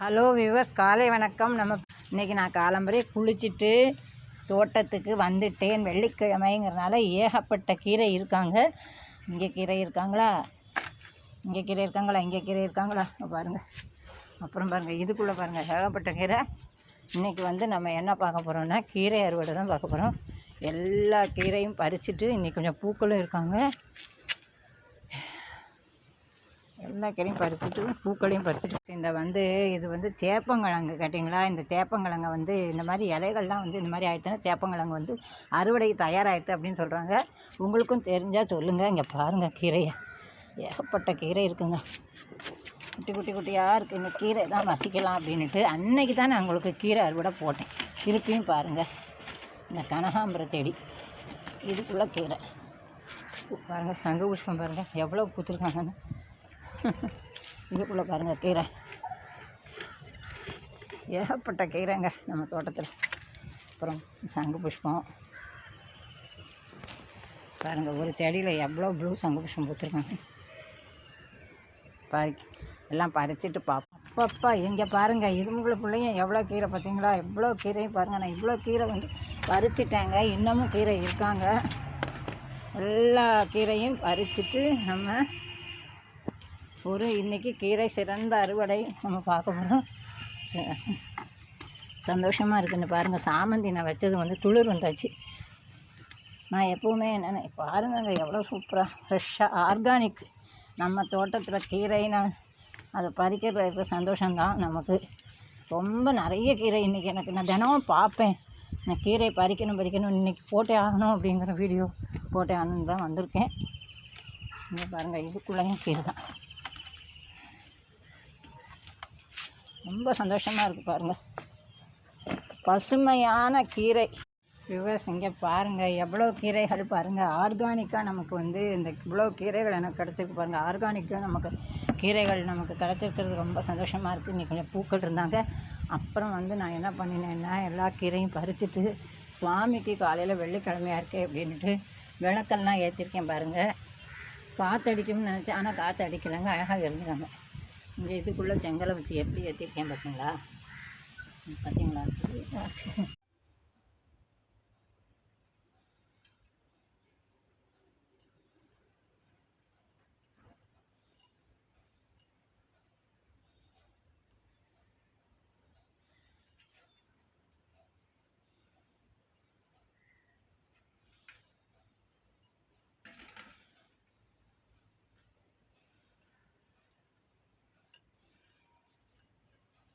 Hello viewers காலை வணக்கம். நம்ம இன்னைக்கு நான் காலம்பரே குளிச்சுட்டு தோட்டத்துக்கு வந்துட்டேன். வெள்ளிக்கிழமைங்கிறனால ஏகப்பட்ட கீரை இருக்காங்க. இங்கே கீரை இருக்காங்களா? இங்கே கீரை இருக்காங்களா? இங்கே கீரை இருக்காங்களா? பாருங்கள் அப்புறம் பாருங்கள் இதுக்குள்ளே பாருங்கள் ஏகப்பட்ட கீரை. இன்றைக்கி வந்து நம்ம என்ன பார்க்க போகிறோம்னா கீரை அறுவடை தான் பார்க்க போகிறோம் எல்லா கீரையும் பறிச்சுட்டு இன்றைக்கி கொஞ்சம் பூக்களும் இருக்காங்க. எல்லா கீரையும் பறிச்சுட்டு பூக்களையும் பறிச்சுட்டு. இந்த வந்து இது வந்து சேப்பங்கிழங்கு கேட்டிங்களா? இந்த சேப்பங்கிழங்க வந்து இந்த மாதிரி இலைகள்லாம் வந்து இந்த மாதிரி ஆகிட்டுனா சேப்பங்கிழங்கு வந்து அறுவடை தயாராகிட்டு அப்படின்னு சொல்கிறாங்க உங்களுக்கும் தெரிஞ்சால் சொல்லுங்கள் இங்கே பாருங்கள் கீரையை. ஏகப்பட்ட கீரை இருக்குங்க. குட்டி குட்டி குட்டியாக இருக்குது இந்த கீரை தான் வசிக்கலாம் அப்படின்ட்டு அன்னைக்கு தான் நான் உங்களுக்கு கீரை அறுவடை போட்டேன். திருப்பியும் பாருங்கள் இந்த கனகாம்பர செடி. இதுக்குள்ளே கீரை. பாருங்கள் சங்க புஷ்பம் பாருங்கள் எவ்வளோ பூத்துருக்காங்கன்னு. இதுக்குள்ளே பாருங்கள் கீரை. ஏகப்பட்ட கீரைங்க நம்ம தோட்டத்தில். அப்புறம் சங்கு புஷ்பம். பாருங்கள் ஒரு செடியில் எவ்வளோ ப்ளூ சங்கு புஷ்பம் பூத்துருக்காங்க. பறி எல்லாம் பறிச்சிட்டு பார்ப்போம் அப்பப்பா இங்கே பாருங்கள் இரும்புகளுக்குள்ளேயும் எவ்வளோ கீரை பார்த்தீங்களா? எவ்வளோ கீரையும் பாருங்கள் நான் இவ்வளோ கீரை வந்து பறிச்சிட்டேங்க. இன்னமும் கீரை இருக்காங்க. எல்லா கீரையும் பறிச்சிட்டு நம்ம ஒரு இன்னைக்கு கீரை சிறந்த அறுவடை நம்ம பார்க்க போகிறோம் சந்தோஷமாக இருக்குன்னு பாருங்கள் சாமந்தி நான் வச்சது வந்து துளிர் வந்தாச்சு. நான் எப்போவுமே என்னென்ன பாருங்க எவ்வளோ சூப்பராக ஃப்ரெஷ்ஷாக ஆர்கானிக் நம்ம தோட்டத்தில் கீரை நான் அதை பறிக்கிறது இப்போ சந்தோஷம்தான் நமக்கு. ரொம்ப நிறைய கீரை இன்றைக்கி எனக்கு. நான் தினமும் பார்ப்பேன். நான் கீரை பறிக்கணும் பறிக்கணும் இன்றைக்கி போட்டே ஆகணும் அப்படிங்கிற வீடியோ போட்டே ஆகணுன்னு தான் வந்திருக்கேன். இங்கே பாருங்கள் இதுக்குள்ளேயும் கீரை தான் ரொம்ப சந்தோஷமாக இருக்குது பாருங்கள் பசுமையான கீரை. விவஸ் இங்கே பாருங்கள் எவ்வளோ கீரைகள் பாருங்கள் ஆர்கானிக்காக நமக்கு வந்து இந்த இவ்வளோ கீரைகள் எனக்கு கிடச்சிருக்கு பாருங்கள் ஆர்கானிக்காக நமக்கு கீரைகள் நமக்கு கிடச்சிருக்கிறது ரொம்ப சந்தோஷமாக இருக்குது இன்றைக்கி கொஞ்சம் பூக்கள் இருந்தாங்க. அப்புறம் வந்து நான் என்ன பண்ணினேன்னா எல்லா கீரையும் பறிச்சுட்டு சுவாமிக்கு காலையில் வெள்ளிக்கிழமையாக இருக்கே அப்படின்ட்டு விளக்கெல்லாம் ஏற்றிருக்கேன் பாருங்கள் காற்றடிக்கும்னு நினச்சேன். ஆனால் காற்று அடிக்கலைங்க அழகாக இருந்தாங்க இந்த இதுக்குள்ளே செங்கலை வச்சு எப்படி ஏற்றிருக்கேன் பார்த்தீங்களா? பார்த்தீங்களா?